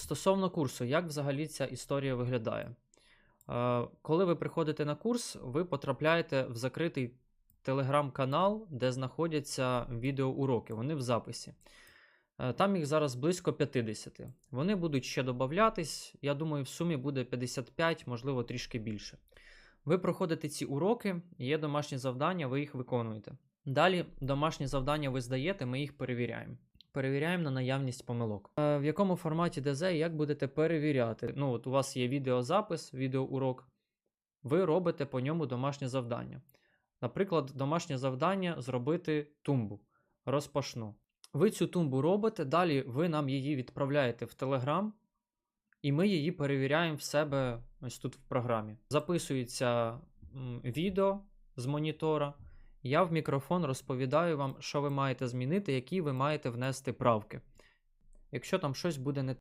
Стосовно курсу, як взагалі ця історія виглядає? Е, Коли ви приходите на курс, ви потрапляєте в закритий телеграм-канал, де знаходяться відеоуроки. Вони в записі. Е, Там їх зараз близько 50. Вони будуть ще додатись. Я думаю, в сумі буде 55, можливо, трішки більше. Ви проходите ці уроки, є домашні завдання, ви їх виконуєте. Далі домашні завдання ви здаєте, ми їх перевіряємо. Перевіряємо на наявність помилок. Е, В якому форматі ДЗ і як будете перевіряти? Ну, от у вас є відеозапис, відеоурок. Ви робите по ньому домашнє завдання. Наприклад, домашнє завдання зробити тумбу розпашну. Ви цю тумбу робите, далі ви нам її відправляєте в Telegram, і ми її перевіряємо в себе ось тут в програмі. Записується відео з монітора. Я в мікрофон розповідаю вам, що ви маєте змінити, які ви маєте внести правки. Якщо там щось буде не